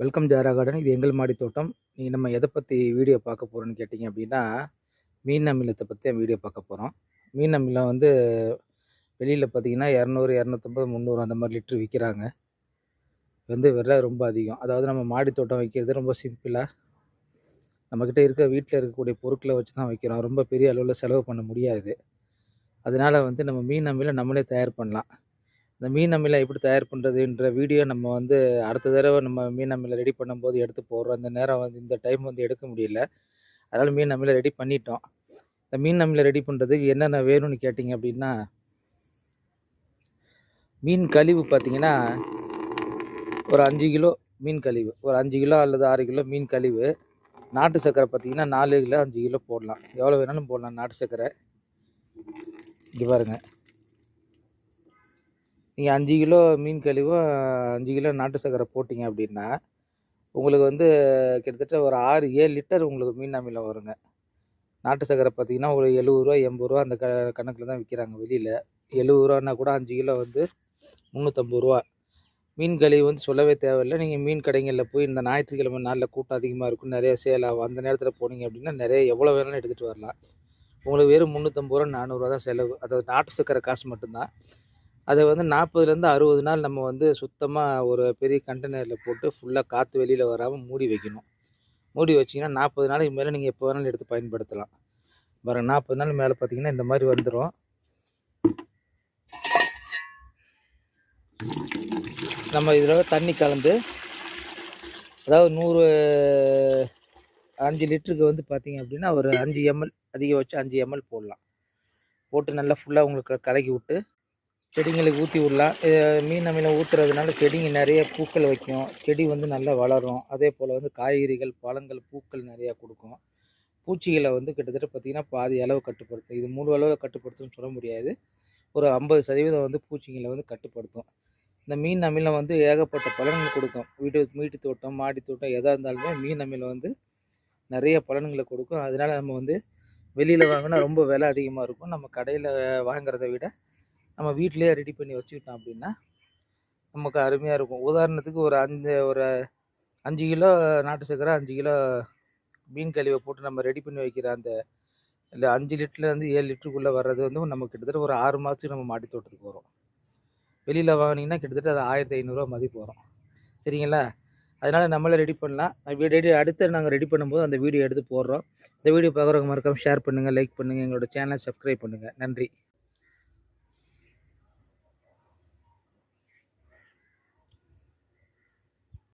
Welcome ஜாரா garden. இது எங்கள் மாடி தோட்டம். நீங்கள் நம்ம எதை பற்றி வீடியோ பார்க்க போகிறோன்னு கேட்டிங்க அப்படின்னா மீன் அமிலத்தை பற்றி வீடியோ பார்க்க போகிறோம் மீன் அமிலம் வந்து வெளியில் பார்த்தீங்கன்னா இரநூறு இரநூத்தம்பது முந்நூறு அந்த மாதிரி லிட்ரு விற்கிறாங்க. வந்து விலை ரொம்ப அதிகம். அதாவது நம்ம மாடி தோட்டம் வைக்கிறது ரொம்ப சிம்பிளாக நம்மக்கிட்ட இருக்க வீட்டில் இருக்கக்கூடிய பொருட்களை வச்சு தான் வைக்கிறோம். ரொம்ப பெரிய அளவில் செலவு பண்ண முடியாது. அதனால் வந்து நம்ம மீன் அமிலம் நம்மளே தயார் பண்ணலாம். இந்த மீன் அமிலம் எப்படி தயார் பண்ணுறதுன்ற வீடியோ நம்ம வந்து அடுத்த தடவை நம்ம மீன் அமிலம் ரெடி பண்ணும்போது எடுத்து போடுறோம். இந்த நேரம் வந்து இந்த டைம் வந்து எடுக்க முடியல. அதனால் மீன் அமிலம் ரெடி பண்ணிட்டோம். இந்த மீன் அமிலம் ரெடி பண்ணுறதுக்கு என்னென்ன வேணும்னு கேட்டிங்க அப்படின்னா மீன் கழிவு பார்த்தீங்கன்னா ஒரு அஞ்சு கிலோ மீன் கழிவு ஒரு அஞ்சு கிலோ அல்லது ஆறு கிலோ மீன் கழிவு நாட்டு சர்க்கரை பார்த்திங்கன்னா நாலு கிலோ அஞ்சு கிலோ போடலாம். எவ்வளோ வேணாலும் போடலாம் நாட்டு சர்க்கரை. இங்கே பாருங்கள் நீங்கள் அஞ்சு கிலோ மீன் கழிவும் அஞ்சு கிலோ நாட்டு சர்க்கரை போட்டிங்க அப்படின்னா உங்களுக்கு வந்து கிட்டத்தட்ட ஒரு ஆறு ஏழு லிட்டர் உங்களுக்கு மீன் அமிலம் வருங்க. நாட்டு சக்கரை பார்த்தீங்கன்னா ஒரு எழுபது ரூபா எண்பது ரூபா அந்த க கணக்கில் தான் விற்கிறாங்க வெளியில். எழுபது ரூபான்னா கூட அஞ்சு கிலோ வந்து முந்நூற்றம்பது ரூபா. மீன் கழிவு வந்து சொல்லவே தேவையில்லை. நீங்கள் மீன் கடைகளில் போய் இந்த ஞாயிற்றுக்கிழமை நாளில் கூட்டம் அதிகமாக இருக்கும். நிறைய சேல் ஆகும். அந்த நேரத்தில் போனீங்க அப்படின்னா நிறைய எவ்வளோ வேணாலும் எடுத்துகிட்டு வரலாம். உங்களுக்கு வெறும் முந்நூற்றம்பது ரூபா நானூறுரூவா தான் செலவு. அதாவது நாட்டு சக்கரை காசு மட்டும்தான். அதை வந்து நாற்பதுலேருந்து அறுபது நாள் நம்ம வந்து சுத்தமாக ஒரு பெரிய கண்டெய்னரில் போட்டு ஃபுல்லாக காற்று வெளியில் வராமல் மூடி வைக்கணும். மூடி வச்சிங்கன்னா நாற்பது நாளைக்கு மேலே நீங்கள் எப்போ வேணாலும் எடுத்து பயன்படுத்தலாம். பாருங்க நாற்பது நாள் மேலே பார்த்தீங்கன்னா இந்த மாதிரி வந்துடும் நம்ம இதில் தண்ணி கலந்து அதாவது நூறு அஞ்சு லிட்டருக்கு வந்து பார்த்தீங்க அப்படின்னா ஒரு அஞ்சு எம்எல் அதிகபட்சம் அஞ்சு எம்எல் போடலாம். போட்டு நல்லா ஃபுல்லாக உங்களுக்கு கலக்கி விட்டு செடிங்களுக்கு ஊற்றி விடலாம். மீன் அமிலம் ஊற்றுறதுனால செடிங்க நிறைய பூக்கள் வைக்கும். செடி வந்து நல்லா வளரும். அதே போல் வந்து காய்கறிகள் பழங்கள் பூக்கள் நிறையா கொடுக்கும். பூச்சிகளை வந்து கிட்டத்தட்ட பார்த்திங்கன்னா பாதி அளவு கட்டுப்படுத்தும். இது முழு அளவில் கட்டுப்படுத்தும்னு சொல்ல முடியாது. ஒரு ஐம்பது சதவீதம் வந்து பூச்சிங்களை வந்து கட்டுப்படுத்தும். இந்த மீன் அமிலம் வந்து ஏகப்பட்ட பலன்கள் கொடுக்கும். வீட்டு வீட்டு தோட்டம் மாடி தோட்டம் எதாக இருந்தாலுமே மீன் அமிலம் வந்து நிறைய பலன்களை கொடுக்கும். அதனால நம்ம வந்து வெளியில் வாங்கினா ரொம்ப விலை அதிகமாக இருக்கும். நம்ம கடையில் வாங்குறத விட நம்ம வீட்டிலே ரெடி பண்ணி வச்சுக்கிட்டோம் அப்படின்னா நமக்கு அருமையாக இருக்கும். உதாரணத்துக்கு ஒரு அஞ்சு ஒரு அஞ்சு கிலோ நாட்டு சர்க்கரை அஞ்சு கிலோ மீன் கழிவை போட்டு நம்ம ரெடி பண்ணி வைக்கிற அந்த இல்லை அஞ்சு லிட்டர்லேருந்து ஏழு லிட்டருக்குள்ளே வர்றது வந்து நம்ம கிட்டத்தட்ட ஒரு ஆறு மாதத்துக்கு நம்ம மாடி தோட்டத்துக்கு வரும் வெளியில் வாங்கினீங்கன்னா கிட்டத்தட்ட அது ஆயிரத்தி ஐநூறுரூவா மதிப்பு வரும். சரிங்களா? அதனால் நம்மளே ரெடி பண்ணலாம். வீடியோ அடுத்து நாங்கள் ரெடி பண்ணும்போது அந்த வீடியோ எடுத்து போடுறோம். இந்த வீடியோ பார்க்குறவங்க மறக்காமல் ஷேர் பண்ணுங்கள் லைக் பண்ணுங்கள் எங்களோட சேனலை சப்ஸ்கிரைப் பண்ணுங்கள் நன்றி.